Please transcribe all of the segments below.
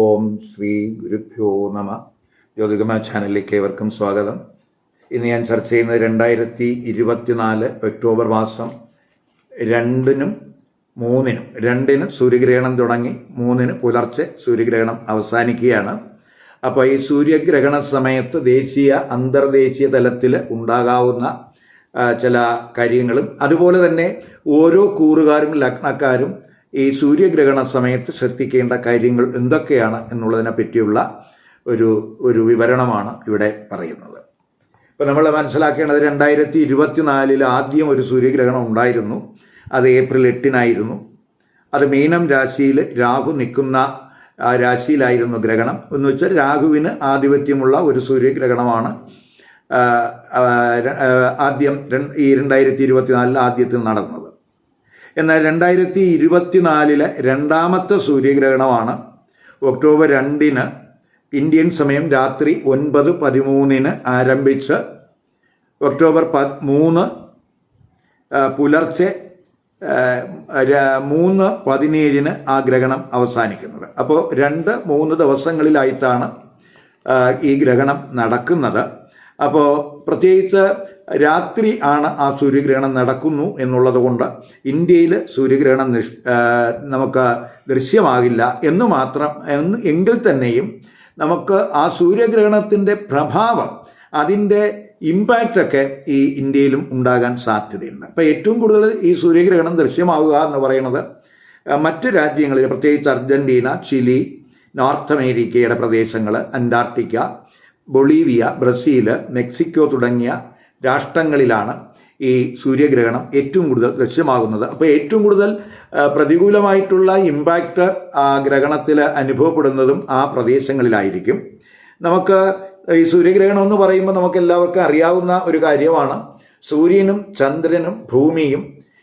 ഓം ശ്രീ ഗുരുഭ്യോ നമ. ജ്യോതികമ ചാനലിലേക്ക് ഏവർക്കും സ്വാഗതം. ഇന്ന് ഞാൻ ചർച്ച ചെയ്യുന്നത് രണ്ടായിരത്തി ഇരുപത്തിനാല് ഒക്ടോബർ മാസം രണ്ടിനും മൂന്നിനും. രണ്ടിന് സൂര്യഗ്രഹണം തുടങ്ങി മൂന്നിന് പുലർച്ചെ സൂര്യഗ്രഹണം അവസാനിക്കുകയാണ്. അപ്പോൾ ഈ സൂര്യഗ്രഹണ സമയത്ത് ദേശീയ അന്തർദേശീയ തലത്തിൽ ഉണ്ടാകാവുന്ന ചില കാര്യങ്ങളും അതുപോലെ തന്നെ ഓരോ കൂറുകാരും ലഗ്നക്കാരും ഈ സൂര്യഗ്രഹണ സമയത്ത് ശ്രദ്ധിക്കേണ്ട കാര്യങ്ങൾ എന്തൊക്കെയാണ് എന്നുള്ളതിനെ പറ്റിയുള്ള ഒരു ഒരു വിവരണമാണ് ഇവിടെ പറയുന്നത്. ഇപ്പം നമ്മൾ മനസ്സിലാക്കേണ്ടത് രണ്ടായിരത്തി ഇരുപത്തിനാലിൽ ആദ്യം ഒരു സൂര്യഗ്രഹണം ഉണ്ടായിരുന്നു. അത് ഏപ്രിൽ എട്ടിനായിരുന്നു. അത് മീനം രാശിയിൽ രാഹു നിൽക്കുന്ന ആ രാശിയിലായിരുന്നു ഗ്രഹണം. എന്ന് വെച്ചാൽ രാഹുവിന് ആധിപത്യമുള്ള ഒരു സൂര്യഗ്രഹണമാണ്. ആദ്യം ഈ രണ്ടായിരത്തി ഇരുപത്തിനാലിൽ ആദ്യത്തിൽ നടന്നത്. എന്നാൽ രണ്ടായിരത്തി ഇരുപത്തിനാലിലെ രണ്ടാമത്തെ സൂര്യഗ്രഹണമാണ്. ഒക്ടോബർ രണ്ടിന് ഇന്ത്യൻ സമയം രാത്രി ഒൻപത് പതിമൂന്നിന് ആരംഭിച്ച് ഒക്ടോബർ പ മൂന്ന് പുലർച്ചെ മൂന്ന് പതിനേഴിന് ആ ഗ്രഹണം അവസാനിക്കുന്നത്. അപ്പോൾ രണ്ട് മൂന്ന് ദിവസങ്ങളിലായിട്ടാണ് ഈ ഗ്രഹണം നടക്കുന്നത്. അപ്പോൾ പ്രത്യേകിച്ച് രാത്രി ആണ് ആ സൂര്യഗ്രഹണം നടക്കുന്നു എന്നുള്ളത് കൊണ്ട് ഇന്ത്യയിൽ സൂര്യഗ്രഹണം നിഷ് നമുക്ക് ദൃശ്യമാകില്ല എന്ന് മാത്രം എന്ന് എങ്കിൽ തന്നെയും നമുക്ക് ആ സൂര്യഗ്രഹണത്തിന്റെ പ്രഭാവം അതിന്റെ ഇമ്പാക്റ്റൊക്കെ ഈ ഇന്ത്യയിലും ഉണ്ടാകാൻ സാധ്യതയുണ്ട്. അപ്പോൾ ഏറ്റവും കൂടുതൽ ഈ സൂര്യഗ്രഹണം ദൃശ്യമാവുക എന്ന് പറയുന്നത് മറ്റ് രാജ്യങ്ങളിൽ പ്രത്യേകിച്ച് അർജന്റീന ചിലി നോർത്ത് അമേരിക്കയുടെ പ്രദേശങ്ങൾ അന്റാർട്ടിക്ക ബൊളീവിയ ബ്രസീൽ മെക്സിക്കോ തുടങ്ങിയ രാഷ്ട്രങ്ങളിലാണ് ഈ സൂര്യഗ്രഹണം ഏറ്റവും കൂടുതൽ ദൃശ്യമാകുന്നത്. അപ്പോൾ ഏറ്റവും കൂടുതൽ പ്രതികൂലമായിട്ടുള്ള ഇമ്പാക്റ്റ് ആ ഗ്രഹണത്തിൽ അനുഭവപ്പെടുന്നതും ആ പ്രദേശങ്ങളിലായിരിക്കും. നമുക്ക് ഈ സൂര്യഗ്രഹണം എന്ന് പറയുമ്പോൾ നമുക്ക് എല്ലാവർക്കും അറിയാവുന്ന ഒരു കാര്യമാണ്. സൂര്യനും ചന്ദ്രനും ഭൂമിയും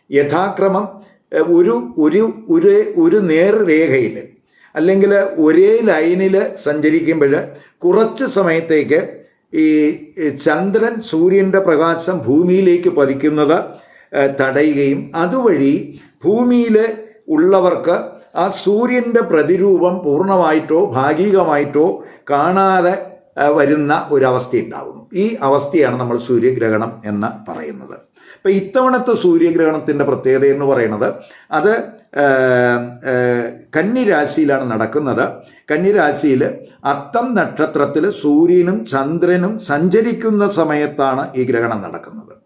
യഥാക്രമം ഒരു ഒരു ഒരു ഒരു നേർരേഖയിൽ അല്ലെങ്കിൽ ഒരേ ലൈനിൽ സഞ്ചരിക്കുമ്പോൾ കുറച്ച് സമയത്തേക്ക് ഈ ചന്ദ്രൻ സൂര്യന്റെ പ്രകാശം ഭൂമിയിലേക്ക് പതിക്കുന്നത് തടയുകയും അതുവഴി ഭൂമിയിൽ ഉള്ളവർക്ക് ആ സൂര്യന്റെ പ്രതിരൂപം പൂർണമായിട്ടോ ഭാഗികമായിട്ടോ കാണാതെ വരുന്ന ഒരവസ്ഥ ഉണ്ടാകുന്നു ഈ അവസ്ഥയാണ് നമ്മൾ സൂര്യഗ്രഹണം എന്ന് പറയുന്നത്. അപ്പം ഇത്തവണത്തെ സൂര്യഗ്രഹണത്തിന്റെ പ്രത്യേകത എന്ന് പറയുന്നത് അത് ആ, ആ, കന്നി രാശിയിലാണ് നടക്കുന്നത്. കന്നിരാശിയിൽ അത്തം നക്ഷത്രത്തിൽ സൂര്യനും ചന്ദ്രനും സഞ്ചരിക്കുന്ന സമയത്താണ് ഈ ഗ്രഹണം നടക്കുന്നത്.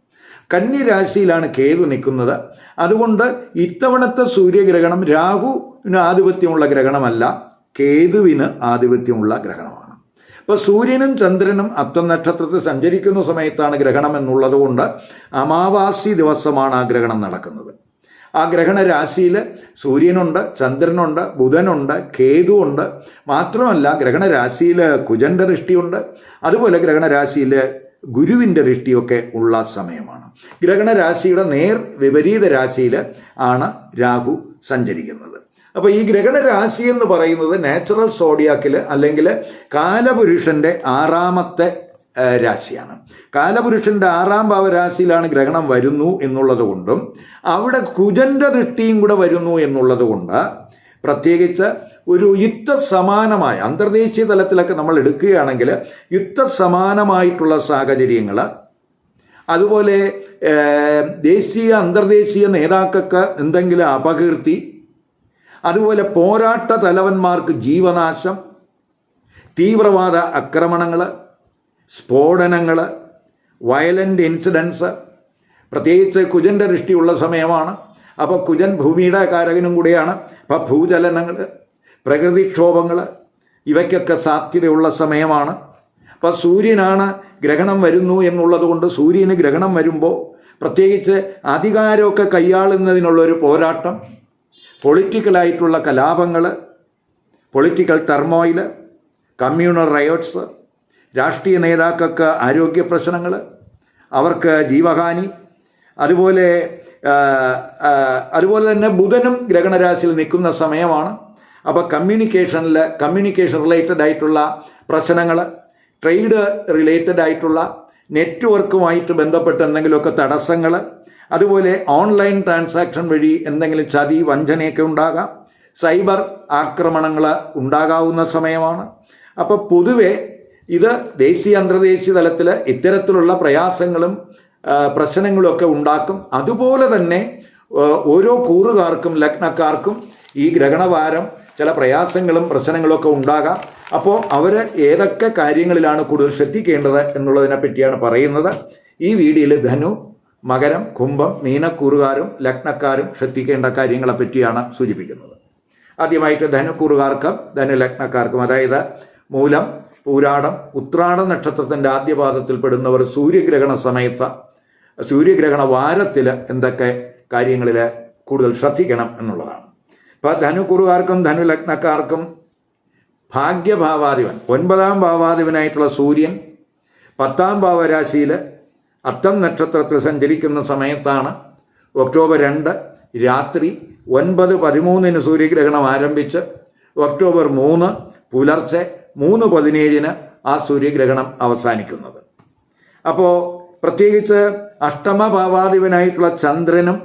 കന്നിരാശിയിലാണ് കേതു നിൽക്കുന്നത്. അതുകൊണ്ട് ഇത്തവണത്തെ സൂര്യഗ്രഹണം രാഹുവിന് ആധിപത്യമുള്ള ഗ്രഹണമല്ല കേതുവിന് ആധിപത്യമുള്ള ഗ്രഹണമാണ്. അപ്പോൾ സൂര്യനും ചന്ദ്രനും അത്തം നക്ഷത്രത്തിൽ സഞ്ചരിക്കുന്ന സമയത്താണ് ഗ്രഹണം എന്നുള്ളത് കൊണ്ട് അമാവാസി ദിവസമാണ് ആ ഗ്രഹണം നടക്കുന്നത്. ആ ഗ്രഹണ രാശിയിൽ സൂര്യനുണ്ട് ചന്ദ്രനുണ്ട് ബുധനുണ്ട് കേതുവുണ്ട്. മാത്രമല്ല ഗ്രഹണ രാശിയിൽ കുജന്റെ ദൃഷ്ടിയുണ്ട്. അതുപോലെ ഗ്രഹണ രാശിയിൽ ഗുരുവിന്റെ ദൃഷ്ടിയൊക്കെ ഉള്ള സമയമാണ്. ഗ്രഹണ രാശിയുടെ നേർ വിപരീത രാശിയിൽ ആണ് രാഹു സഞ്ചരിക്കുന്നത്. അപ്പോൾ ഈ ഗ്രഹണ രാശി എന്ന് പറയുന്നത് നാച്ചുറൽ സോഡിയാക്കിൽ അല്ലെങ്കിൽ കാലപുരുഷന്റെ ആറാമത്തെ രാശിയാണ്. കാലപുരുഷന്റെ ആറാം ഭാവരാശിയിലാണ് ഗ്രഹണം വരുന്നു എന്നുള്ളത് കൊണ്ടും അവിടെ കുജന്റെ ദൃഷ്ടിയും കൂടെ വരുന്നു എന്നുള്ളത് കൊണ്ട് പ്രത്യേകിച്ച് ഒരു യുദ്ധ സമാനമായ അന്തർദേശീയ തലത്തിലൊക്കെ നമ്മൾ എടുക്കുകയാണെങ്കിൽ യുദ്ധ സമാനമായിട്ടുള്ള സാഹചര്യങ്ങൾ അതുപോലെ ദേശീയ അന്തർദേശീയ നേതാക്കൾക്ക് എന്തെങ്കിലും അപകീർത്തി അതുപോലെ പോരാട്ട തലവന്മാർക്ക് ജീവനാശം തീവ്രവാദ ആക്രമണങ്ങൾ സ്ഫോടനങ്ങൾ വയലന്റ് ഇൻസിഡൻസ് പ്രത്യേകിച്ച് കുജന്റെ ദൃഷ്ടിയുള്ള സമയമാണ്. അപ്പോൾ കുജൻ ഭൂമിയുടെ കാരകനും കൂടിയാണ്. അപ്പോൾ ഭൂചലനങ്ങൾ പ്രകൃതിക്ഷോഭങ്ങൾ ഇവയ്ക്കൊക്കെ സാധ്യതയുള്ള സമയമാണ്. അപ്പോൾ സൂര്യനാണ് ഗ്രഹണം വരുന്നു എന്നുള്ളത് കൊണ്ട് സൂര്യന് ഗ്രഹണം വരുമ്പോൾ പ്രത്യേകിച്ച് അധികാരമൊക്കെ കൈയാളുന്നതിനുള്ളൊരു പോരാട്ടം പൊളിറ്റിക്കലായിട്ടുള്ള കലാപങ്ങൾ പൊളിറ്റിക്കൽ ടെർമോയിൽ കമ്മ്യൂണൽ റയോട്ട്സ് രാഷ്ട്രീയ നേതാക്കൾക്ക് ആരോഗ്യ പ്രശ്നങ്ങൾ അവർക്ക് ജീവഹാനി അതുപോലെ അതുപോലെ തന്നെ ബുധനും ഗ്രഹണരാശിയിൽ നിൽക്കുന്ന സമയമാണ്. അപ്പോൾ കമ്മ്യൂണിക്കേഷനിൽ കമ്മ്യൂണിക്കേഷൻ റിലേറ്റഡ് ആയിട്ടുള്ള പ്രശ്നങ്ങൾ ട്രേഡ് റിലേറ്റഡ് ആയിട്ടുള്ള നെറ്റ്വർക്കുമായിട്ട് ബന്ധപ്പെട്ട് എന്തെങ്കിലുമൊക്കെ തടസ്സങ്ങൾ അതുപോലെ ഓൺലൈൻ ട്രാൻസാക്ഷൻ വഴി എന്തെങ്കിലും ചതി വഞ്ചനയൊക്കെ ഉണ്ടാകാം. സൈബർ ആക്രമണങ്ങൾ ഉണ്ടാകാവുന്ന സമയമാണ്. അപ്പോൾ പൊതുവെ ഇത് ദേശീയ അന്തർദേശീയ തലത്തിൽ ഇത്തരത്തിലുള്ള പ്രയാസങ്ങളും പ്രശ്നങ്ങളൊക്കെ ഉണ്ടാക്കും. അതുപോലെ തന്നെ ഓരോ കൂറുകാർക്കും ലഗ്നക്കാർക്കും ഈ ഗ്രഹണവാരം ചില പ്രയാസങ്ങളും പ്രശ്നങ്ങളൊക്കെ ഉണ്ടാകാം. അപ്പോൾ അവർ ഏതൊക്കെ കാര്യങ്ങളിലാണ് കൂടുതൽ ശ്രദ്ധിക്കേണ്ടത് എന്നുള്ളതിനെ പറ്റിയാണ് പറയുന്നത്. ഈ വീഡിയോയിൽ ധനു മകരം കുംഭം മീനക്കൂറുകാരും ലഗ്നക്കാരും ശ്രദ്ധിക്കേണ്ട കാര്യങ്ങളെ പറ്റിയാണ് സൂചിപ്പിക്കുന്നത്. ആദ്യമായിട്ട് ധനുക്കൂറുകാർക്കും ധനു ലഗ്നക്കാർക്കും അതായത് മൂലം പൂരാടം ഉത്രാട നക്ഷത്രത്തിന്റെ ആദ്യപാദത്തിൽ പെടുന്നവർ സൂര്യഗ്രഹണ സമയത്ത് സൂര്യഗ്രഹണ വാരത്തിൽ എന്തൊക്കെ കാര്യങ്ങളിൽ കൂടുതൽ ശ്രദ്ധിക്കണം എന്നുള്ളതാണ്. ഇപ്പോൾ ധനുക്കുറുകാർക്കും ധനുലഗ്നക്കാർക്കും ഭാഗ്യഭാവാധിപൻ ഒൻപതാം ഭാവാധിപനായിട്ടുള്ള സൂര്യൻ പത്താം ഭാവരാശിയിൽ അത്തം നക്ഷത്രത്തിൽ സഞ്ചരിക്കുന്ന സമയത്താണ് ഒക്ടോബർ രണ്ട് രാത്രി ഒൻപത് പതിമൂന്നിന് സൂര്യഗ്രഹണം ആരംഭിച്ച് ഒക്ടോബർ മൂന്ന് പുലർച്ചെ മൂന്ന് പതിനേഴിന് ആ സൂര്യഗ്രഹണം അവസാനിക്കുന്നത്. അപ്പോൾ പ്രത്യേകിച്ച് അഷ്ടമഭാവാധിപനായിട്ടുള്ള ചന്ദ്രനും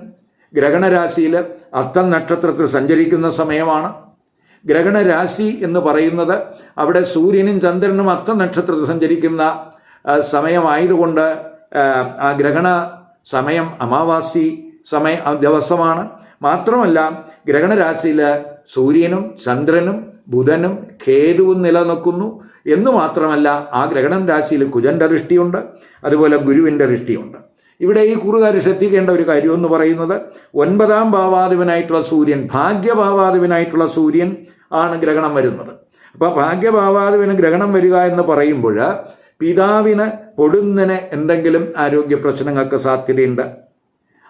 ഗ്രഹണരാശിയിൽ അത്തം നക്ഷത്രത്തിൽ സഞ്ചരിക്കുന്ന സമയമാണ്. ഗ്രഹണരാശി എന്ന് പറയുന്നത് അവിടെ സൂര്യനും ചന്ദ്രനും അത്തം നക്ഷത്രത്തിൽ സഞ്ചരിക്കുന്ന സമയമായതുകൊണ്ട് ആ, ഗ്രഹണ സമയം അമാവാസി സമയ ദിവസമാണ്. മാത്രമല്ല ഗ്രഹണരാശിയിൽ സൂര്യനും ചന്ദ്രനും ബുധനും കേതുവും നിലനിൽക്കുന്നു. എന്ന് മാത്രമല്ല ആ ഗ്രഹണം രാശിയിൽ കുജന്റെ ദൃഷ്ടിയുണ്ട് അതുപോലെ ഗുരുവിന്റെ ദൃഷ്ടിയുണ്ട്. ഇവിടെ ഈ കുറുകാർ ശ്രദ്ധിക്കേണ്ട ഒരു കാര്യം എന്ന് പറയുന്നത് ഒൻപതാം ഭാവാധിപനായിട്ടുള്ള സൂര്യൻ ഭാഗ്യഭാവാധിപനായിട്ടുള്ള സൂര്യൻ ആണ് ഗ്രഹണം വരുന്നത്. അപ്പോൾ ഭാഗ്യഭാവാധിപന് ഗ്രഹണം വരിക എന്ന് പറയുമ്പോൾ പിതാവിന് പൊടുന്നിന് എന്തെങ്കിലും ആരോഗ്യ പ്രശ്നങ്ങൾക്ക് സാധ്യതയുണ്ട്.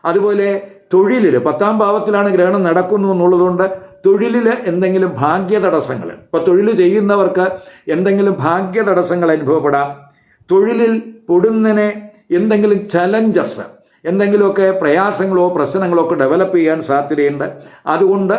അതുപോലെ തൊഴിലിൽ പത്താം ഭാവത്തിലാണ് ഗ്രഹണം നടക്കുന്നു എന്നുള്ളതുകൊണ്ട് തൊഴിലിൽ എന്തെങ്കിലും ഭാഗ്യ തടസ്സങ്ങൾ ഇപ്പോൾ തൊഴിൽ ചെയ്യുന്നവർക്ക് എന്തെങ്കിലും ഭാഗ്യ തടസ്സങ്ങൾ അനുഭവപ്പെടാം. തൊഴിലിൽ പൊടുന്നതിനെ എന്തെങ്കിലും ചലഞ്ചസ് എന്തെങ്കിലുമൊക്കെ പ്രയാസങ്ങളോ പ്രശ്നങ്ങളോ ഒക്കെ ഡെവലപ്പ് ചെയ്യാൻ സാധ്യതയുണ്ട്. അതുകൊണ്ട്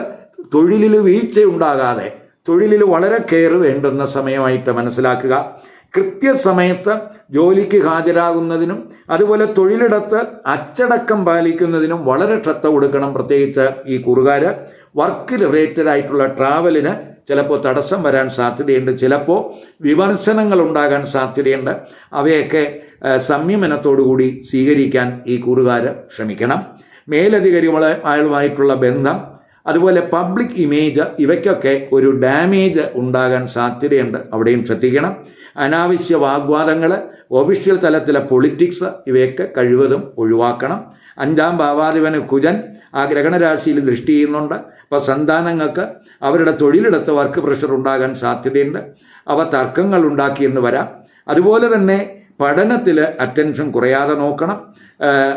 തൊഴിലിൽ വീഴ്ചയുണ്ടാകാതെ തൊഴിലിൽ വളരെ കെയർ വേണ്ടുന്ന സമയമായിട്ട് മനസ്സിലാക്കുക. കൃത്യസമയത്ത് ജോലിക്ക് ഹാജരാകുന്നതിനും അതുപോലെ തൊഴിലിടത്ത് അച്ചടക്കം പാലിക്കുന്നതിനും വളരെ ശ്രദ്ധ കൊടുക്കണം. പ്രത്യേകിച്ച് ഈ കുറുകാര് വർക്ക് റിലേറ്റഡ് ആയിട്ടുള്ള ട്രാവലിന് ചിലപ്പോൾ തടസ്സം വരാൻ സാധ്യതയുണ്ട് ചിലപ്പോൾ വിമർശനങ്ങൾ ഉണ്ടാകാൻ സാധ്യതയുണ്ട്. അവയൊക്കെ സംയമനത്തോടുകൂടി സ്വീകരിക്കാൻ ഈ കൂറുകാർ ശ്രമിക്കണം. മേലധികാരികളുമായിട്ടുള്ള ബന്ധം അതുപോലെ പബ്ലിക് ഇമേജ് ഇവയ്ക്കൊക്കെ ഒരു ഡാമേജ് ഉണ്ടാകാൻ സാധ്യതയുണ്ട്. അവിടെയും ശ്രദ്ധിക്കണം. അനാവശ്യ വാഗ്വാദങ്ങൾ ഒഫീഷ്യൽ തലത്തിലെ പൊളിറ്റിക്സ് ഇവയൊക്കെ കഴിവതും ഒഴിവാക്കണം. അഞ്ചാം ഭാവാധിപന് കുജൻ ആ ഗ്രഹണരാശിയിൽ ദൃഷ്ടി ചെയ്യുന്നുണ്ട്. അപ്പോൾ സന്താനങ്ങൾക്ക് അവരുടെ തൊഴിലിടത്ത് വർക്ക് പ്രഷർ ഉണ്ടാകാൻ സാധ്യതയുണ്ട്. അവ തർക്കങ്ങൾ ഉണ്ടാക്കിയെന്ന് വരാം. അതുപോലെ തന്നെ പഠനത്തിൽ അറ്റൻഷൻ കുറയാതെ നോക്കണം.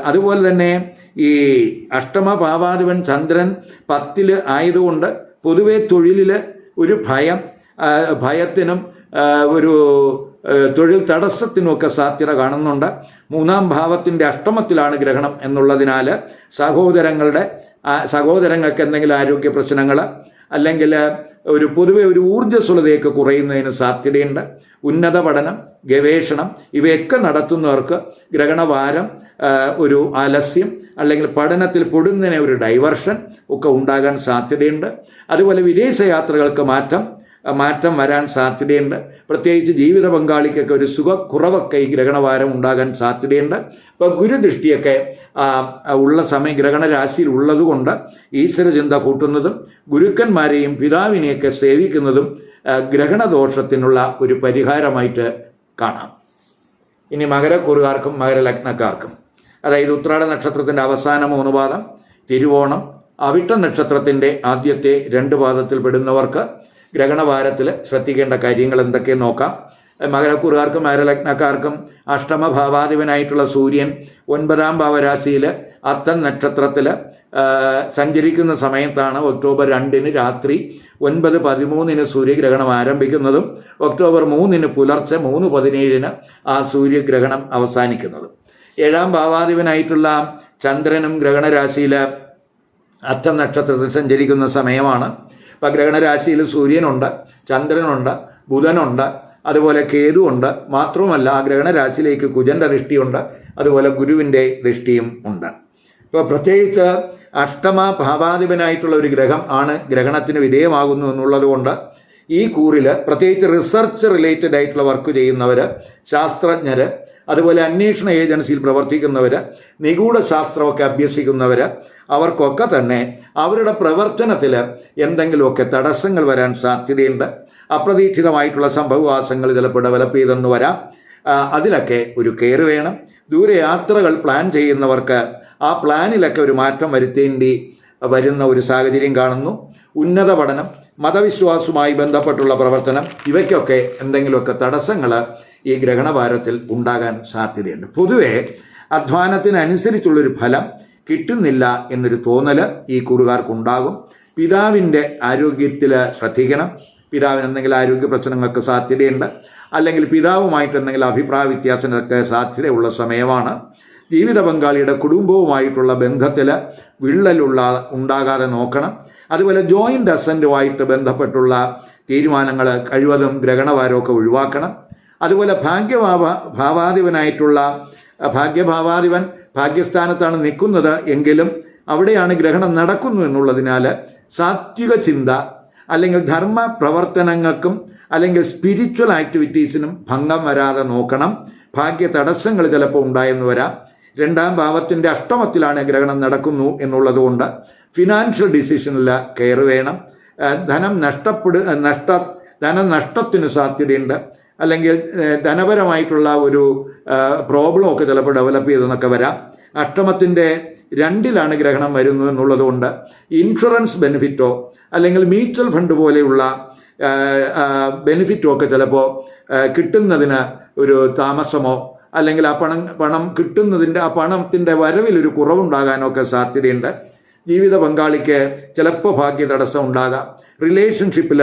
അതുപോലെ തന്നെ ഈ അഷ്ടമ ഭാവാധിപൻ ചന്ദ്രൻ പത്തിൽ ആയതുകൊണ്ട് പൊതുവേ തൊഴിലിൽ ഒരു ഭയം ഭയത്തിനും ഒരു തൊഴിൽ തടസ്സത്തിനുമൊക്കെ സാധ്യത കാണുന്നുണ്ട്. മൂന്നാം ഭാവത്തിന്റെ അഷ്ടമത്തിലാണ് ഗ്രഹണം എന്നുള്ളതിനാൽ സഹോദരങ്ങളുടെ സഹോദരങ്ങൾക്ക് എന്തെങ്കിലും ആരോഗ്യ പ്രശ്നങ്ങൾ അല്ലെങ്കിൽ ഒരു പൊതുവെ ഒരു ഊർജസ്വലതയൊക്കെ കുറയുന്നതിന് സാധ്യതയുണ്ട്. ഉന്നത പഠനം ഗവേഷണം ഇവയൊക്കെ നടത്തുന്നവർക്ക് ഗ്രഹണവാരം ഒരു ആലസ്യം അല്ലെങ്കിൽ പഠനത്തിൽ പൊടുന്നതിനെ ഒരു ഡൈവർഷൻ ഒക്കെ ഉണ്ടാകാൻ സാധ്യതയുണ്ട്. അതുപോലെ വിദേശയാത്രകൾക്ക് മാറ്റം മാറ്റം വരാൻ സാധ്യതയുണ്ട്. പ്രത്യേകിച്ച് ജീവിത പങ്കാളിക്കൊക്കെ ഒരു സുഖക്കുറവൊക്കെ ഈ ഗ്രഹണവാരം ഉണ്ടാകാൻ സാധ്യതയുണ്ട്. അപ്പോൾ ഗുരുദൃഷ്ടിയൊക്കെ ഉള്ള സമയം ഗ്രഹണരാശിയിൽ ഉള്ളതുകൊണ്ട് ഈശ്വരചിന്ത കൂട്ടുന്നതും ഗുരുക്കന്മാരെയും പിതാവിനെയൊക്കെ സേവിക്കുന്നതും ഗ്രഹണദോഷത്തിനുള്ള ഒരു പരിഹാരമായിട്ട് കാണാം. ഇനി മകരക്കുറുകാർക്കും മകരലഗ്നക്കാർക്കും അതായത് ഉത്രാട നക്ഷത്രത്തിന്റെ അവസാന മൂന്ന് പാദം തിരുവോണം അവിട്ട നക്ഷത്രത്തിന്റെ ആദ്യത്തെ രണ്ട് പാദത്തിൽ പെടുന്നവർക്ക് ഗ്രഹണവാരത്തിൽ ശ്രദ്ധിക്കേണ്ട കാര്യങ്ങൾ എന്തൊക്കെ നോക്കാം. മകരക്കുറുകാർക്കും മകരലഗ്നക്കാർക്കും അഷ്ടമഭാവാധിപനായിട്ടുള്ള സൂര്യൻ ഒൻപതാം ഭാവരാശിയിൽ അത്തൻ നക്ഷത്രത്തിൽ സഞ്ചരിക്കുന്ന സമയത്താണ് ഒക്ടോബർ രണ്ടിന് രാത്രി ഒൻപത് പതിമൂന്നിന് സൂര്യഗ്രഹണം ആരംഭിക്കുന്നതും ഒക്ടോബർ മൂന്നിന് പുലർച്ചെ മൂന്ന് പതിനേഴിന് ആ സൂര്യഗ്രഹണം അവസാനിക്കുന്നതും. ഏഴാം ഭാവാധിപനായിട്ടുള്ള ചന്ദ്രനും ഗ്രഹണരാശിയിൽ അത്തം നക്ഷത്രത്തിൽ സഞ്ചരിക്കുന്ന സമയമാണ്. ഇപ്പം ഗ്രഹണരാശിയിൽ സൂര്യനുണ്ട് ചന്ദ്രനുണ്ട് ബുധനുണ്ട് അതുപോലെ കേതുവുണ്ട്. മാത്രവുമല്ല ആ ഗ്രഹണരാശിയിലേക്ക് കുജന്റെ ദൃഷ്ടിയുണ്ട് അതുപോലെ ഗുരുവിന്റെ ദൃഷ്ടിയും ഉണ്ട്. ഇപ്പോൾ പ്രത്യേകിച്ച് അഷ്ടമ ഭാവാധിപനായിട്ടുള്ള ഒരു ഗ്രഹം ആണ് ഗ്രഹണത്തിന് വിധേയമാകുന്നു എന്നുള്ളതുകൊണ്ട് ഈ കൂറിൽ പ്രത്യേകിച്ച് റിസർച്ച് റിലേറ്റഡ് ആയിട്ടുള്ള വർക്ക് ചെയ്യുന്നവർ ശാസ്ത്രജ്ഞർ അതുപോലെ അന്വേഷണ ഏജൻസിയിൽ പ്രവർത്തിക്കുന്നവർ നിഗൂഢ ശാസ്ത്രമൊക്കെ അഭ്യസിക്കുന്നവർ അവർക്കൊക്കെ തന്നെ അവരുടെ പ്രവർത്തനത്തിൽ എന്തെങ്കിലുമൊക്കെ തടസ്സങ്ങൾ വരാൻ സാധ്യതയുണ്ട്. അപ്രതീക്ഷിതമായിട്ടുള്ള സംഭവവാസങ്ങൾ ചിലപ്പോൾ ഡെവലപ്പ് ചെയ്തെന്ന് വരാം. അതിലൊക്കെ ഒരു കെയർ വേണം. ദൂരയാത്രകൾ പ്ലാൻ ചെയ്യുന്നവർക്ക് ആ പ്ലാനിലൊക്കെ ഒരു മാറ്റം വരുത്തേണ്ടി വരുന്ന ഒരു സാഹചര്യം കാണുന്നു. ഉന്നത പഠനം മതവിശ്വാസവുമായി ബന്ധപ്പെട്ടുള്ള പ്രവർത്തനം ഇവയ്ക്കൊക്കെ എന്തെങ്കിലുമൊക്കെ തടസ്സങ്ങൾ ഈ ഗ്രഹണഭാരത്തിൽ ഉണ്ടാകാൻ സാധ്യതയുണ്ട്. പൊതുവെ അധ്വാനത്തിനനുസരിച്ചുള്ളൊരു ഫലം കിട്ടുന്നില്ല എന്നൊരു തോന്നൽ ഈ കൂറുകാർക്കുണ്ടാകും. പിതാവിന്റെ ആരോഗ്യത്തിൽ ശ്രദ്ധിക്കണം. പിതാവിന് എന്തെങ്കിലും ആരോഗ്യ പ്രശ്നങ്ങൾക്ക് സാധ്യതയുണ്ട്. അല്ലെങ്കിൽ പിതാവുമായിട്ട് എന്തെങ്കിലും അഭിപ്രായ വ്യത്യാസങ്ങൾക്ക് സാധ്യതയുള്ള സമയമാണ്. ജീവിത പങ്കാളിയുടെ കുടുംബവുമായിട്ടുള്ള ബന്ധത്തിൽ വിള്ളലുള്ള ഉണ്ടാകാതെ നോക്കണം. അതുപോലെ ജോയിന്റ് അസന്റുമായിട്ട് ബന്ധപ്പെട്ടുള്ള തീരുമാനങ്ങൾ കഴിവതും ഗ്രഹണവാരമൊക്കെ ഒഴിവാക്കണം. അതുപോലെ ഭാഗ്യഭാവ ഭാവാധിപനായിട്ടുള്ള ഭാഗ്യഭാവാധിപൻ ഭാഗ്യസ്ഥാനത്താണ് നിൽക്കുന്നത് എങ്കിലും അവിടെയാണ് ഗ്രഹണം നടക്കുന്നു എന്നുള്ളതിനാൽ സാത്വിക ചിന്ത അല്ലെങ്കിൽ ധർമ്മ പ്രവർത്തനങ്ങൾക്കും അല്ലെങ്കിൽ സ്പിരിച്വൽ ആക്ടിവിറ്റീസിനും ഭംഗം വരാതെ നോക്കണം. ഭാഗ്യ തടസ്സങ്ങൾ ചിലപ്പോൾ ഉണ്ടായെന്ന് വരാം. രണ്ടാം ഭാവത്തിന്റെ അഷ്ടമത്തിലാണ് ഗ്രഹണം നടക്കുന്നു എന്നുള്ളതുകൊണ്ട് ഫിനാൻഷ്യൽ ഡിസിഷനിൽ കയറി വേണം. ധനം നഷ്ടപ്പെടു നഷ്ട ധനനഷ്ടത്തിന് സാധ്യതയുണ്ട്. അല്ലെങ്കിൽ ധനപരമായിട്ടുള്ള ഒരു പ്രോബ്ലം ഒക്കെ ചിലപ്പോൾ ഡെവലപ്പ് ചെയ്തെന്നൊക്കെ വരാം. അഷ്ടമത്തിന്റെ രണ്ടിലാണ് ഗ്രഹണം വരുന്നത് എന്നുള്ളത് കൊണ്ട് ഇൻഷുറൻസ് ബെനിഫിറ്റോ അല്ലെങ്കിൽ മ്യൂച്വൽ ഫണ്ട് പോലെയുള്ള ബെനിഫിറ്റോ ഒക്കെ ചിലപ്പോൾ കിട്ടുന്നതിന് ഒരു താമസമോ അല്ലെങ്കിൽ ആ പണം പണം കിട്ടുന്നതിന്റെ ആ പണത്തിന്റെ വരവിലൊരു കുറവുണ്ടാകാനൊക്കെ സാധ്യതയുണ്ട്. ജീവിത പങ്കാളിക്ക് ചിലപ്പോൾ ഭാഗ്യ തടസ്സം ഉണ്ടാകാം. റിലേഷൻഷിപ്പിൽ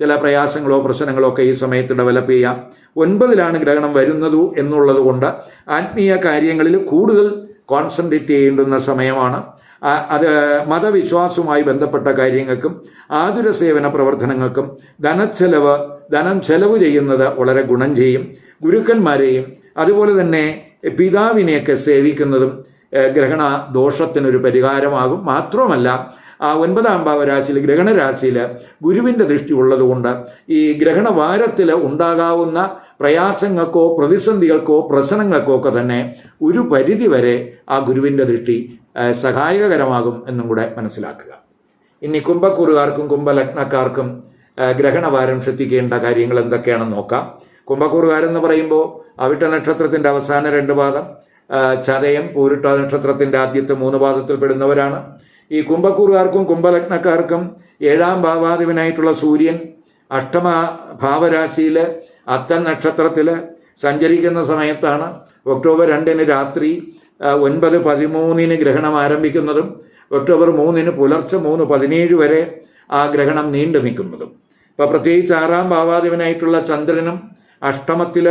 ചില പ്രയാസങ്ങളോ പ്രശ്നങ്ങളോ ഒക്കെ ഈ സമയത്ത് ഡെവലപ്പ് ചെയ്യാം. ഒൻപതിലാണ് ഗ്രഹണം വരുന്നതു എന്നുള്ളത് കൊണ്ട് ആത്മീയ കാര്യങ്ങളിൽ കൂടുതൽ കോൺസെൻട്രേറ്റ് ചെയ്യേണ്ടുന്ന സമയമാണ്. അത് മതവിശ്വാസവുമായി ബന്ധപ്പെട്ട കാര്യങ്ങൾക്കും ആതുര സേവന പ്രവർത്തനങ്ങൾക്കും ധനച്ചെലവ് ധനം ചെലവ് ചെയ്യുന്നത് വളരെ ഗുണം ചെയ്യും. ഗുരുക്കന്മാരെയും അതുപോലെ തന്നെ പിതാവിനെയൊക്കെ സേവിക്കുന്നതും ഗ്രഹണ ദോഷത്തിനൊരു പരിഹാരമാകും. മാത്രമല്ല ആ ഒൻപതാം ഭാവരാശിയിൽ ഗ്രഹണരാശിയിൽ ഗുരുവിന്റെ ദൃഷ്ടി ഉള്ളതുകൊണ്ട് ഈ ഗ്രഹണവാരത്തിൽ ഉണ്ടാകാവുന്ന പ്രയാസങ്ങൾക്കോ പ്രതിസന്ധികൾക്കോ പ്രശ്നങ്ങൾക്കോ ഒക്കെ തന്നെ ഒരു പരിധി വരെ ആ ഗുരുവിന്റെ ദൃഷ്ടി സഹായകരമാകും എന്നും കൂടെ മനസ്സിലാക്കുക. ഇനി കുംഭക്കൂറുകാർക്കും കുംഭലഗ്നക്കാർക്കും ഗ്രഹണവാരം ശ്രദ്ധിക്കേണ്ട കാര്യങ്ങൾ എന്തൊക്കെയാണെന്ന് നോക്കാം. കുംഭക്കൂറുകാരെന്ന് പറയുമ്പോൾ അവിട്ട നക്ഷത്രത്തിന്റെ അവസാന രണ്ട് പാദം ചതയം പൂരിട്ട നക്ഷത്രത്തിന്റെ ആദ്യത്തെ മൂന്ന് പാദത്തിൽ പെടുന്നവരാണ്. ഈ കുംഭക്കൂറുകാർക്കും കുംഭലഗ്നക്കാർക്കും ഏഴാം ഭാവാധിപനായിട്ടുള്ള സൂര്യൻ അഷ്ടമ ഭാവരാശിയിൽ അത്തൻ നക്ഷത്രത്തിൽ സഞ്ചരിക്കുന്ന സമയത്താണ് ഒക്ടോബർ രണ്ടിന് രാത്രി ഒൻപത് പതിമൂന്നിന് ഗ്രഹണം ആരംഭിക്കുന്നതും ഒക്ടോബർ മൂന്നിന് പുലർച്ചെ മൂന്ന് പതിനേഴ് വരെ ആ ഗ്രഹണം നീണ്ടു നിൽക്കുന്നതും. ഇപ്പോൾ പ്രത്യേകിച്ച് ആറാം ഭാവാധിപനായിട്ടുള്ള ചന്ദ്രനും അഷ്ടമത്തിൽ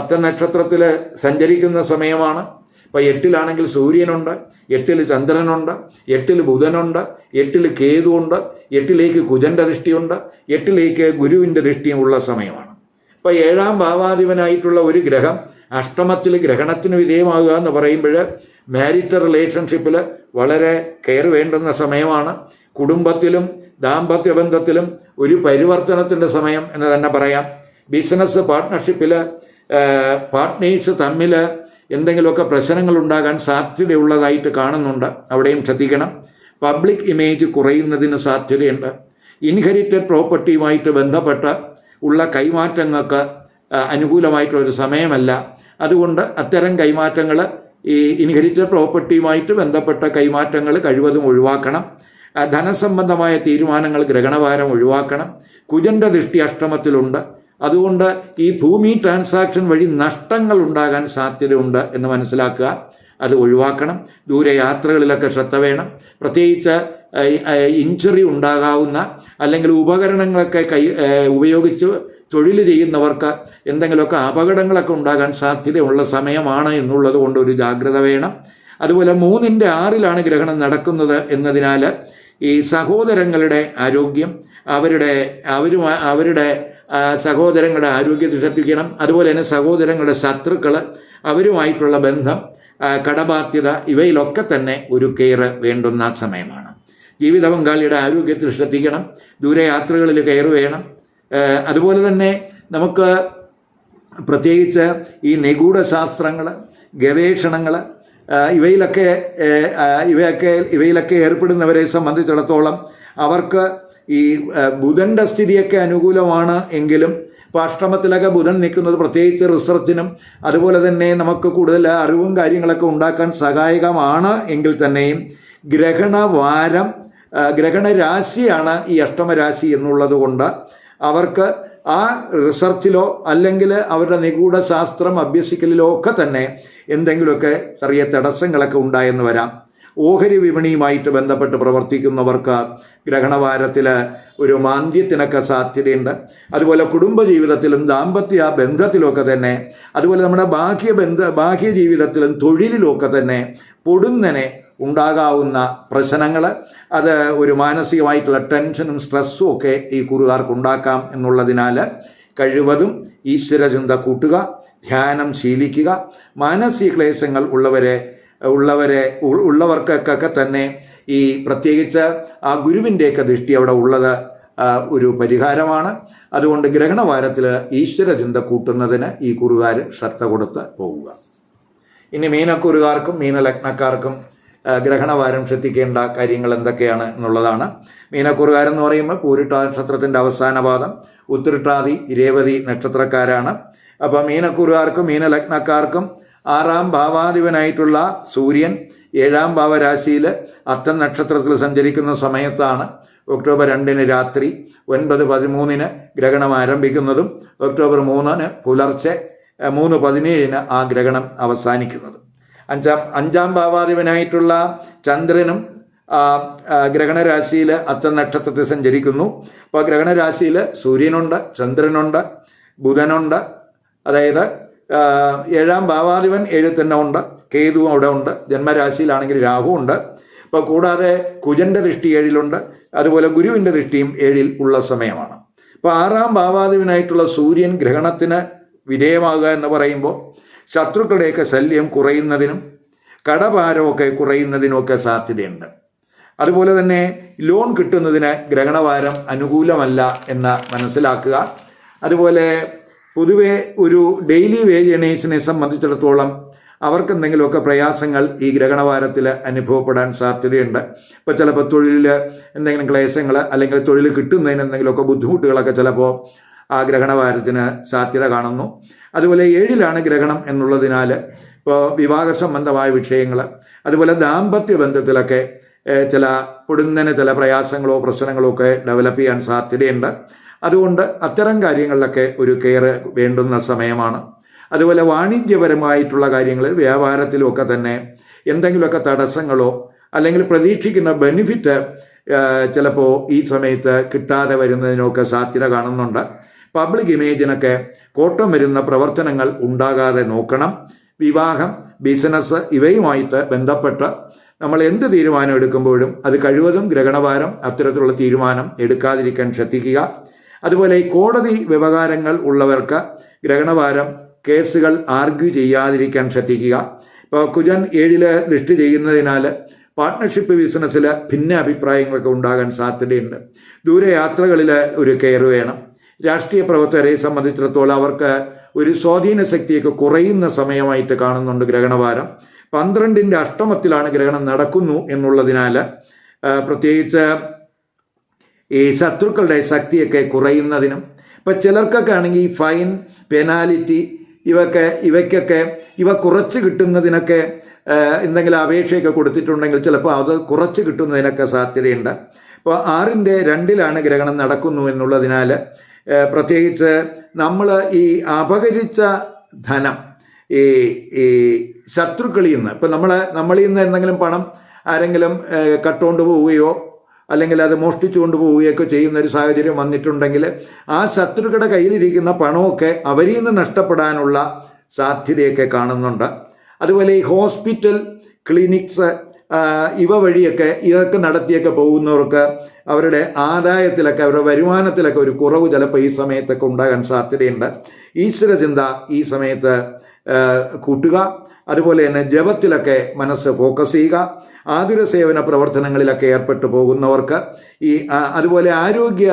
അത്ത നക്ഷത്രത്തിൽ സഞ്ചരിക്കുന്ന സമയമാണ്. ഇപ്പോൾ എട്ടിലാണെങ്കിൽ സൂര്യനുണ്ട് എട്ടിൽ ചന്ദ്രനുണ്ട് എട്ടിൽ ബുധനുണ്ട് എട്ടിൽ കേതുണ്ട് എട്ടിലേക്ക് കുജന്റെ ദൃഷ്ടിയുണ്ട് എട്ടിലേക്ക് ഗുരുവിന്റെ ദൃഷ്ടിയും ഉള്ള സമയമാണ്. ഇപ്പം ഏഴാം ഭാവാധിപനായിട്ടുള്ള ഒരു ഗ്രഹം അഷ്ടമത്തിൽ ഗ്രഹണത്തിന് വിധേയമാകുക എന്ന് പറയുമ്പോൾ മാരിറ്റ് റിലേഷൻഷിപ്പിൽ വളരെ കെയർ വേണ്ടുന്ന സമയമാണ്. കുടുംബത്തിലും ദാമ്പത്യ ബന്ധത്തിലും ഒരു പരിവർത്തനത്തിന്റെ സമയം എന്ന് തന്നെ പറയാം. ബിസിനസ് പാർട്ട്ണർഷിപ്പിൽ പാർട്ട്നേഴ്സ് തമ്മിൽ എന്തെങ്കിലുമൊക്കെ പ്രശ്നങ്ങൾ ഉണ്ടാകാൻ സാധ്യതയുള്ളതായിട്ട് കാണുന്നുണ്ട്. അവിടെയും ശ്രദ്ധിക്കണം. പബ്ലിക് ഇമേജ് കുറയുന്നതിന് സാധ്യതയുണ്ട്. ഇൻഹെറിറ്റഡ് പ്രോപ്പർട്ടിയുമായിട്ട് ബന്ധപ്പെട്ട ഉള്ള കൈമാറ്റങ്ങൾക്ക് അനുകൂലമായിട്ടുള്ളൊരു സമയമല്ല. അതുകൊണ്ട് അത്തരം കൈമാറ്റങ്ങൾ ഈ ഇൻഹെറിറ്റഡ് പ്രോപ്പർട്ടിയുമായിട്ട് ബന്ധപ്പെട്ട കൈമാറ്റങ്ങൾ കഴിവതും ഒഴിവാക്കണം. ധനസംബന്ധമായ തീരുമാനങ്ങൾ ഗ്രഹണവാരം ഒഴിവാക്കണം. കുജന്റെ ദൃഷ്ടി അഷ്ടമത്തിലുണ്ട്. അതുകൊണ്ട് ഈ ഭൂമി ട്രാൻസാക്ഷൻ വഴി നഷ്ടങ്ങൾ ഉണ്ടാകാൻ സാധ്യതയുണ്ട് എന്ന് മനസ്സിലാക്കുക. അത് ഒഴിവാക്കണം. ദൂരയാത്രകളിലൊക്കെ ശ്രദ്ധ വേണം. പ്രത്യേകിച്ച് ഇഞ്ചുറി ഉണ്ടാകാവുന്ന അല്ലെങ്കിൽ ഉപകരണങ്ങളൊക്കെ കൈ ഉപയോഗിച്ച് തൊഴിൽ ചെയ്യുന്നവർക്ക് എന്തെങ്കിലുമൊക്കെ അപകടങ്ങളൊക്കെ ഉണ്ടാകാൻ സാധ്യതയുള്ള സമയമാണ് എന്നുള്ളത് കൊണ്ട് ഒരു ജാഗ്രത വേണം. അതുപോലെ മൂന്നിന്റെ ആറിലാണ് ഗ്രഹണം നടക്കുന്നത് എന്നതിനാൽ ഈ സഹോദരങ്ങളുടെ ആരോഗ്യം അവരുടെ അവരുമായി അവരുടെ സഹോദരങ്ങളുടെ ആരോഗ്യത്തെ ശ്രദ്ധിക്കണം. അതുപോലെ തന്നെ സഹോദരങ്ങളുടെ ശത്രുക്കൾ അവരുമായിട്ടുള്ള ബന്ധം കടബാധ്യത ഇവയിലൊക്കെ തന്നെ ഒരു കെയർ വേണ്ടുന്ന സമയമാണ്. ജീവിത പങ്കാളിയുടെ ആരോഗ്യത്തിൽ ശ്രദ്ധിക്കണം. ദൂരയാത്രകളിൽ കെയർ വേണം. അതുപോലെ തന്നെ നമുക്ക് പ്രത്യേകിച്ച് ഈ നിഗൂഢശാസ്ത്രങ്ങൾ ഗവേഷണങ്ങൾ ഇവയിലൊക്കെ ഇവയൊക്കെ ഇവയിലൊക്കെ ഏർപ്പെടുന്നവരെ സംബന്ധിച്ചിടത്തോളം അവർക്ക് ഈ ബുധന്റെ സ്ഥിതിയൊക്കെ അനുകൂലമാണ് എങ്കിലും ഇപ്പോൾ അഷ്ടമത്തിലൊക്കെ ബുധൻ നിൽക്കുന്നത് പ്രത്യേകിച്ച് റിസർച്ചിനും അതുപോലെ തന്നെ നമുക്ക് കൂടുതൽ അറിവും കാര്യങ്ങളൊക്കെ ഉണ്ടാക്കാൻ സഹായകമാണ് എങ്കിൽ തന്നെയും ഗ്രഹണവാരം ഗ്രഹണരാശിയാണ് ഈ അഷ്ടമരാശി എന്നുള്ളത് കൊണ്ട് അവർക്ക് ആ റിസർച്ചിലോ അല്ലെങ്കിൽ അവരുടെ നിഗൂഢ ശാസ്ത്രം അഭ്യസിക്കലിലോ ഒക്കെ തന്നെ എന്തെങ്കിലുമൊക്കെ ചെറിയ തടസ്സങ്ങളൊക്കെ ഉണ്ടായെന്ന് വരാം. ഓഹരി വിപണിയുമായിട്ട് ബന്ധപ്പെട്ട് പ്രവർത്തിക്കുന്നവർക്ക് ഗ്രഹണവാരത്തിൽ ഒരു മാന്ദ്യത്തിനൊക്കെ സാധ്യതയുണ്ട്. അതുപോലെ കുടുംബജീവിതത്തിലും ദാമ്പത്യ ബന്ധത്തിലൊക്കെ തന്നെ അതുപോലെ നമ്മുടെ ബാഹ്യ ബന്ധ ബാഹ്യ ജീവിതത്തിലും തൊഴിലിലുമൊക്കെ തന്നെ പൊടുന്നനെ ഉണ്ടാകാവുന്ന പ്രശ്നങ്ങൾ അത് ഒരു മാനസികമായിട്ടുള്ള ടെൻഷനും സ്ട്രെസ്സും ഒക്കെ ഈ കുറുകാർക്ക് ഉണ്ടാക്കാം എന്നുള്ളതിനാൽ കഴിവതും ഈശ്വരചിന്ത കൂട്ടുക ധ്യാനം ശീലിക്കുക മാനസിക ക്ലേശങ്ങൾ ഉള്ളവരെ ഉള്ളവരെ ഉള്ളവർക്കൊക്കെ തന്നെ ഈ പ്രത്യേകിച്ച് ആ ഗുരുവിന്റെയൊക്കെ ദൃഷ്ടി അവിടെ ഉള്ളത് ഒരു പരിഹാരമാണ്. അതുകൊണ്ട് ഗ്രഹണവാരത്തിൽ ഈശ്വരചിന്ത കൂട്ടുന്നതിന് ഈ കുറുകാർ ശ്രദ്ധ കൊടുത്ത് പോവുക. ഇനി മീനക്കുറുകാർക്കും മീനലഗ്നക്കാർക്കും ഗ്രഹണവാരം ശ്രദ്ധിക്കേണ്ട കാര്യങ്ങൾ എന്തൊക്കെയാണ് എന്നുള്ളതാണ്. മീനക്കുറുകാരെന്ന് പറയുമ്പോൾ പൂരിട്ട നക്ഷത്രത്തിന്റെ അവസാന പാദം ഉത്തിരിട്ടാതി രേവതി നക്ഷത്രക്കാരാണ്. അപ്പോൾ മീനക്കുറുകാർക്കും മീനലഗ്നക്കാർക്കും ആറാം ഭാവാധിപനായിട്ടുള്ള സൂര്യൻ ഏഴാം ഭാവരാശിയിൽ അത്തം നക്ഷത്രത്തിൽ സഞ്ചരിക്കുന്ന സമയത്താണ് ഒക്ടോബർ രണ്ടിന് രാത്രി ഒൻപത് പതിമൂന്നിന് ഗ്രഹണം ആരംഭിക്കുന്നതും ഒക്ടോബർ മൂന്നിന് പുലർച്ചെ മൂന്ന് പതിനേഴിന് ആ ഗ്രഹണം അവസാനിക്കുന്നത്. അഞ്ചാം അഞ്ചാം ഭാവാധിപനായിട്ടുള്ള ചന്ദ്രനും ഗ്രഹണരാശിയിൽ അത്തം നക്ഷത്രത്തിൽ സഞ്ചരിക്കുന്നു. അപ്പോൾ ഗ്രഹണരാശിയിൽ സൂര്യനുണ്ട് ചന്ദ്രനുണ്ട് ബുധനുണ്ട്. അതായത് ഏഴാം ഭാവാധിപൻ ഏഴിൽ തന്നെ ഉണ്ട് കേതു അവിടെ ഉണ്ട് ജന്മരാശിയിലാണെങ്കിൽ രാഹു ഉണ്ട്. അപ്പോൾ കൂടാതെ കുജന്റെ ദൃഷ്ടി ഏഴിലുണ്ട് അതുപോലെ ഗുരുവിന്റെ ദൃഷ്ടിയും ഏഴിൽ ഉള്ള സമയമാണ്. അപ്പോൾ ആറാം ഭാവാധിപനായിട്ടുള്ള സൂര്യൻ ഗ്രഹണത്തിന് വിധേയമാകുക എന്ന് പറയുമ്പോൾ ശത്രുക്കളുടെയൊക്കെ ശല്യം കുറയുന്നതിനും കടഭാരമൊക്കെ കുറയുന്നതിനുമൊക്കെ സാധ്യതയുണ്ട്. അതുപോലെ തന്നെ ലോൺ കിട്ടുന്നതിന് ഗ്രഹണഭാരം അനുകൂലമല്ല എന്ന് മനസ്സിലാക്കുക. അതുപോലെ പൊതുവെ ഒരു ഡെയിലി വേജ് ഏണേഴ്സിനെ സംബന്ധിച്ചിടത്തോളം അവർക്ക് എന്തെങ്കിലുമൊക്കെ പ്രയാസങ്ങൾ ഈ ഗ്രഹണവാരത്തിൽ അനുഭവപ്പെടാൻ സാധ്യതയുണ്ട്. ഇപ്പോൾ ചിലപ്പോൾ തൊഴിലിൽ എന്തെങ്കിലും ക്ലേശങ്ങൾ അല്ലെങ്കിൽ തൊഴിൽ കിട്ടുന്നതിന് എന്തെങ്കിലുമൊക്കെ ബുദ്ധിമുട്ടുകളൊക്കെ ചിലപ്പോൾ ആ ഗ്രഹണവാരത്തിന് സാധ്യത കാണുന്നു. അതുപോലെ ഏഴിലാണ് ഗ്രഹണം എന്നുള്ളതിനാൽ ഇപ്പോൾ വിവാഹ സംബന്ധമായ വിഷയങ്ങൾ അതുപോലെ ദാമ്പത്യ ബന്ധത്തിലൊക്കെ ചില പൊടുന്നതിന് ചില പ്രയാസങ്ങളോ പ്രശ്നങ്ങളോ ഒക്കെ ഡെവലപ്പ് ചെയ്യാൻ സാധ്യതയുണ്ട്. അതുകൊണ്ട് അത്തരം കാര്യങ്ങളിലൊക്കെ ഒരു കെയർ വേണ്ടുന്ന സമയമാണ്. അതുപോലെ വാണിജ്യപരമായിട്ടുള്ള കാര്യങ്ങളിൽ വ്യാപാരത്തിലുമൊക്കെ തന്നെ എന്തെങ്കിലുമൊക്കെ തടസ്സങ്ങളോ അല്ലെങ്കിൽ പ്രതീക്ഷിക്കുന്ന ബെനിഫിറ്റ് ചിലപ്പോൾ ഈ സമയത്ത് കിട്ടാതെ വരുന്നതിനൊക്കെ സാധ്യത കാണുന്നുണ്ട്. പബ്ലിക് ഇമേജിനൊക്കെ കോട്ടം വരുന്ന പ്രവർത്തനങ്ങൾ ഉണ്ടാകാതെ നോക്കണം. വിവാഹം ബിസിനസ് ഇവയുമായിട്ട് ബന്ധപ്പെട്ട് നമ്മൾ എന്ത് തീരുമാനം എടുക്കുമ്പോഴും അത് കഴിവതും ഗ്രഹണഭാരം അത്തരത്തിലുള്ള തീരുമാനം എടുക്കാതിരിക്കാൻ ശ്രദ്ധിക്കുക. അതുപോലെ ഈ കോടതി വ്യവഹാരങ്ങൾ ഉള്ളവർക്ക് ഗ്രഹണവാരം കേസുകൾ ആർഗ്യൂ ചെയ്യാതിരിക്കാൻ ശ്രദ്ധിക്കുക. ഇപ്പോൾ കുജൻ ഏഴിൽ ലിസ്റ്റ് ചെയ്യുന്നതിനാൽ പാർട്ട്ണർഷിപ്പ് ബിസിനസ്സിൽ ഭിന്ന അഭിപ്രായങ്ങളൊക്കെ ഉണ്ടാകാൻ സാധ്യതയുണ്ട്. ദൂരയാത്രകളിൽ ഒരു കെയർ വേണം. രാഷ്ട്രീയ പ്രവർത്തകരെ സംബന്ധിച്ചിടത്തോളം അവർക്ക് ഒരു സ്വാധീന ശക്തിയൊക്കെ കുറയുന്ന സമയമായിട്ട് കാണുന്നുണ്ട് ഗ്രഹണവാരം പന്ത്രണ്ടിന്റെ അഷ്ടമത്തിലാണ് ഗ്രഹണം നടക്കുന്നു എന്നുള്ളതിനാൽ പ്രത്യേകിച്ച് ഈ ശത്രുക്കളുടെ ശക്തിയൊക്കെ കുറയുന്നതിനും ഇപ്പം ചിലർക്കൊക്കെ ആണെങ്കിൽ ഈ ഫൈൻ പെനാലിറ്റി ഇവയൊക്കെ ഇവയ്ക്കൊക്കെ ഇവ കുറച്ച് കിട്ടുന്നതിനൊക്കെ എന്തെങ്കിലും അപേക്ഷയൊക്കെ കൊടുത്തിട്ടുണ്ടെങ്കിൽ ചിലപ്പോൾ അത് കുറച്ച് കിട്ടുന്നതിനൊക്കെ സാധ്യതയുണ്ട്. ഇപ്പോൾ ആറിന്റെ രണ്ടിലാണ് ഗ്രഹണം നടക്കുന്നു എന്നുള്ളതിനാൽ പ്രത്യേകിച്ച് നമ്മൾ ഈ അപകരിച്ച ധനം ഈ ഈ ശത്രുക്കളിൽ നിന്ന് ഇപ്പം നമ്മൾ നമ്മളിൽ നിന്ന് എന്തെങ്കിലും പണം ആരെങ്കിലും കട്ടുകൊണ്ട് പോവുകയോ അല്ലെങ്കിൽ അത് മോഷ്ടിച്ചു കൊണ്ടുപോവുകയൊക്കെ ചെയ്യുന്ന ഒരു സാഹചര്യം വന്നിട്ടുണ്ടെങ്കിൽ ആ ശത്രുക്കളുടെ കയ്യിലിരിക്കുന്ന പണമൊക്കെ അവരിൽ നിന്ന് നഷ്ടപ്പെടാനുള്ള സാധ്യതയൊക്കെ കാണുന്നുണ്ട്. അതുപോലെ ഈ ഹോസ്പിറ്റൽ ക്ലിനിക്സ് ഇവ വഴിയൊക്കെ ഇതൊക്കെ നടത്തിയൊക്കെ പോകുന്നവർക്ക് അവരുടെ ആദായത്തിലൊക്കെ അവരുടെ വരുമാനത്തിലൊക്കെ ഒരു കുറവ് ചിലപ്പോൾ ഈ സമയത്തൊക്കെ ഉണ്ടാകാൻ സാധ്യതയുണ്ട്. ഈശ്വരചിന്ത ഈ സമയത്ത് കൂട്ടുക. അതുപോലെ തന്നെ ജപത്തിലൊക്കെ മനസ്സ് ഫോക്കസ് ചെയ്യുക. ആതുര സേവന പ്രവർത്തനങ്ങളിലൊക്കെ ഏർപ്പെട്ടു പോകുന്നവർക്ക് ഈ അതുപോലെ ആരോഗ്യ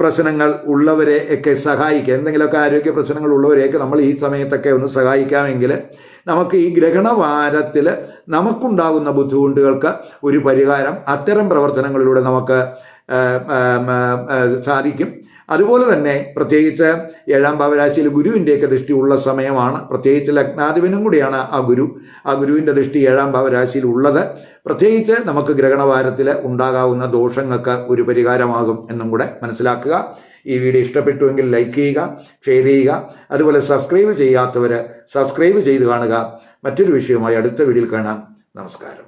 പ്രശ്നങ്ങൾ ഉള്ളവരെ ഒക്കെ സഹായിക്കുക. എന്തെങ്കിലുമൊക്കെ ആരോഗ്യ പ്രശ്നങ്ങൾ ഉള്ളവരെയൊക്കെ നമ്മൾ ഈ സമയത്തൊക്കെ ഒന്ന് സഹായിക്കാമെങ്കിൽ നമുക്ക് ഈ ഗ്രഹണവാരത്തിൽ നമുക്കുണ്ടാകുന്ന ബുദ്ധിമുട്ടുകൾക്ക് ഒരു പരിഹാരം അത്തരം പ്രവർത്തനങ്ങളിലൂടെ നമുക്ക് സാധിക്കും. അതുപോലെ തന്നെ പ്രത്യേകിച്ച് ഏഴാം ഭാവരാശിയിൽ ഗുരുവിന്റെയൊക്കെ ദൃഷ്ടി ഉള്ള സമയമാണ്. പ്രത്യേകിച്ച് ലഗ്നാധിപനും കൂടിയാണ് ആ ഗുരു. ആ ഗുരുവിന്റെ ദൃഷ്ടി ഏഴാം ഭാവരാശിയിൽ ഉള്ളത്. പ്രത്യേകിച്ച് നമുക്ക് ഗ്രഹണവാരത്തിൽ ഉണ്ടാകാവുന്ന ദോഷങ്ങൾക്ക് ഒരു പരിഹാരമാകും എന്നും കൂടെ മനസ്സിലാക്കുക. ഈ വീഡിയോ ഇഷ്ടപ്പെട്ടുവെങ്കിൽ ലൈക്ക് ചെയ്യുക ഷെയർ ചെയ്യുക. അതുപോലെ സബ്സ്ക്രൈബ് ചെയ്യാത്തവർ സബ്സ്ക്രൈബ് ചെയ്ത് കാണുക. മറ്റൊരു വിഷയവുമായി അടുത്ത വീഡിയോയിൽ കാണാം. നമസ്കാരം.